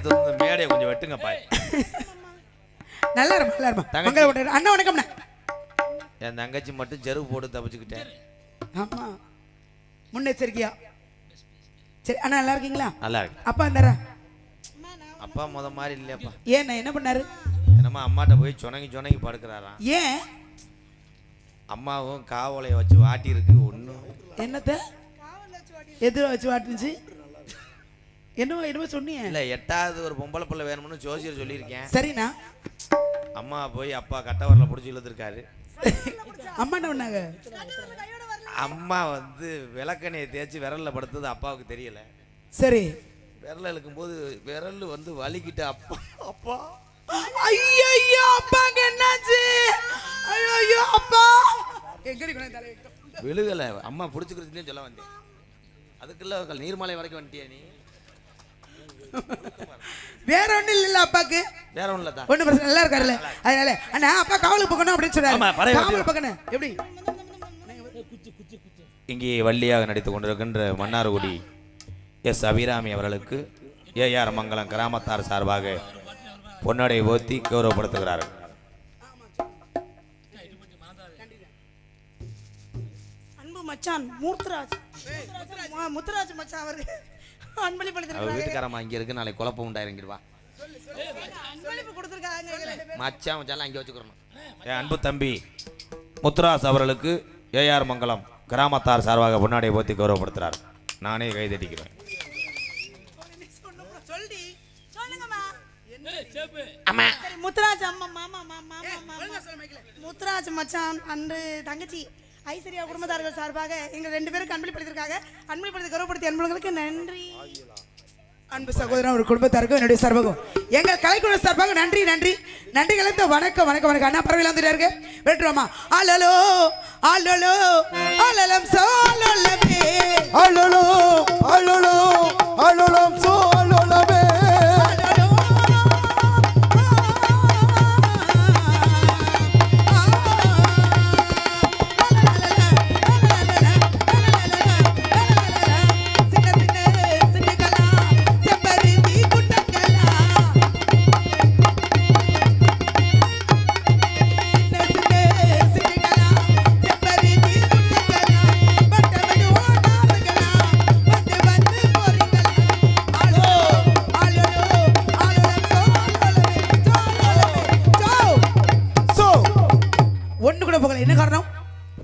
எடுத்து வந்து மேடையை கொஞ்சம் வெட்டுங்க பாய். நல்லா இருக்கும் நல்லா இருக்கும் தங்க போட்டு அண்ணா வணக்கம்ண்ணா. என் தங்கச்சி மட்டும் ஜெருவு போட்டு தப்பிச்சுக்கிட்டேன். ஆமாம் முன்னெச்சரிக்கையா? சரி அண்ணா நல்லா இருக்கீங்களா? நல்லா இருக்கு அப்பா இருந்தாரா அப்பா முத மாதிரி இல்லையாப்பா. ஏன் என்ன பண்ணாரு? என்னம்மா அம்மாட்ட போய் சுணங்கி சுணங்கி படுக்கிறாராம். ஏன்? அம்மாவும் காவலையை வச்சு வாட்டி இருக்கு ஒன்றும் என்னத்த? எதிர வச்சு வாட்டுனுச்சு? என்னவோ என்னவோ சொன்னீங்க? இல்லை எட்டாவது ஒரு பொம்பளை பிள்ளை வேணும்னு ஜோசியர் சொல்லியிருக்கேன். சரிண்ணா. அம்மா போய் அப்பா கட்டவரில் பிடிச்சி இழுத்துருக்காரு. அம்மா என்ன பண்ணாங்க? அம்மா வந்து விளக்கெண்ணையை தேய்ச்சி விரல்ல படுத்தது அப்பாவுக்கு தெரியல. சரி. விரல் இழுக்கும்போது விரல் வந்து வலிக்கிட்டு அப்பா அப்பா. ஐயோ அப்பாங்க என்னாச்சு? ஐயோ ஐயோ அப்பா விழுகலை. அம்மா பிடிச்சிக்கிறதுனே சொல்ல வந்தேன். அதுக்குள்ள நீர்மலை வரைக்கும் வந்துட்டியா நீ? வேற ஒண்ணும் இல்ல அப்பாக்கு வேற ஒன்றும் இல்லை. தான் ஒண்ணு பிரச்சனை நல்லா இருக்காருல்ல அதனால அண்ணா அப்பா காவலுக்கு போகணும் அப்படின்னு ஆமா, சொன்னாரு பழைய காவல் பக்கணும் எப்படி? இங்கே வள்ளியாக நடித்துக் கொண்டிருக்கின்ற மன்னார்குடி எஸ். அபிராமி அவர்களுக்கு ஏஆர் மங்கலம் கிராமத்தார் சார்பாக பொன்னடை ஓத்தி கௌரவப்படுத்துகிறார்கள் அன்பு மச்சான் மூர்த்தராஜ் முத்துராஜ் மச்சான் அவரு. அன்பளிப்பு அவர் அளித்திருக்காங்க வீட்டுக்காரம்மா இங்கே இருக்கு நாளைக்கு குழப்பம் உண்டாயிருங்கிடுவா அன்பளிப்பு கொடுத்திருக்காங்க. மச்சான் மச்சான் அங்கே வச்சுக்கிறணும். என் அன்பு தம்பி முத்துராஸ் அவர்களுக்கு ஏஆர் மங்கலம் கிராமத்தார் சார்பாக பொன்னாடை போத்தி கௌரவப்படுத்துகிறார் நானே கைதட்டிக்கிறேன் முத்துராஜ் அம்மா மாமா மாமா மாமா. முத்துராஜ் மச்சான் அன்று தங்கச்சி. ஐஸ்வர்யா குடும்பத்தார்கள் சார்பாக எங்கள் ரெண்டு பேருக்கு அன்பளிப்படுத்திருக்காங்க அன்பளிப்படுத்தி கௌரவப்படுத்தி அன்புகளுக்கு நன்றி. அன்பு சகோதரன் ஒரு குடும்பத்தாருக்கும் என்னுடைய சார்பாகும். எங்கள் கலைக்குழு சார்பாக நன்றி நன்றி. நன்றி கலந்த வணக்கம் வணக்கம் வணக்கம். அண்ணா பறவையில் வந்துட்டாருங்க வெட்டுறோமா? அலலோ அலலோ அலலம் சோலமே அலலோ அலலோ அலலம் சோலமே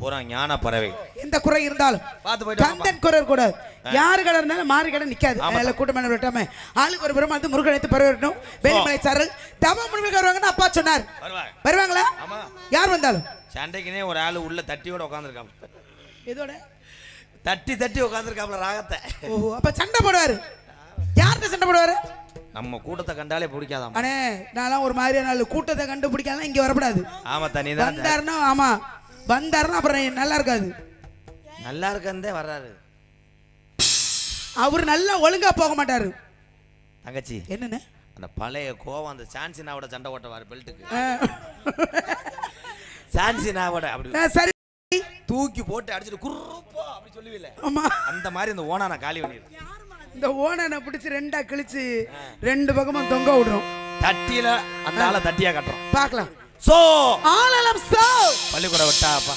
பூரா ஞான பறவை. எந்த குறை இருந்தாலும் பார்த்து போயிட்டு. கந்தன் குறை கூடாது யாரு கடை இருந்தாலும் மாறி கடை நிக்காது. ஆமா. அதனால கூட்டமான விட்டாம ஆளுக்கு ஒரு புறம் வந்து முருகன் எடுத்து பரவணும் வேலுமலை சாரல். தவ முனிவர்கள் வருவாங்கன்னு அப்பா சொன்னார். வருவாங்க வருவாங்களா? யார் வந்தாலும்? சண்டைக்குனே ஒரு ஆள் உள்ள தட்டியோட உட்காந்துருக்காப்ல இதோட தட்டி தட்டி உட்காந்துருக்காப்ல ராகத்தை. ஓஹோ அப்ப சண்டை போடுவாரு. யார்கிட்ட சண்டை போடுவாரு? நம்ம கூட்டத்தை கண்டாலே பிடிக்காதாம் அண்ணே நான்லாம் ஒரு மாதிரியான கூட்டத்தை கண்டுபிடிக்கலாம் இங்க வரக்கூடாது ஆமா தான் வந்தாருன்னா ஆமா. வந்தாருன்னா அப்புறம் நல்லா இருக்காது. நல்லா இருக்கந்தே வர்றாரு. அவர் நல்லா ஒழுங்கா போக மாட்டாரு. தங்கச்சி என்னன்னு? அந்த பழைய கோவம் அந்த சான்சினாவோட சண்டை ஓட்டவார் பெல்ட்டுக்கு. சான்சினாவோட அப்படி. சரி. தூக்கி போட்டு அடிச்சுட்டு குறுப்பா அப்படி சொல்லுவீல ஆமா. அந்த மாதிரி இந்த ஓனா நான் காலி பண்ணிடுறேன். இந்த ஓனனை பிடிச்சி ரெண்டா கிழிச்சு ரெண்டு பக்கமும் தொங்க விடுறோம். தட்டியில அந்த ஆளை தட்டியா கட்டுறோம். பார்க்கலாம். சோ ஆலலம் சோ பள்ளிக்கூடம் விட்டாப்பா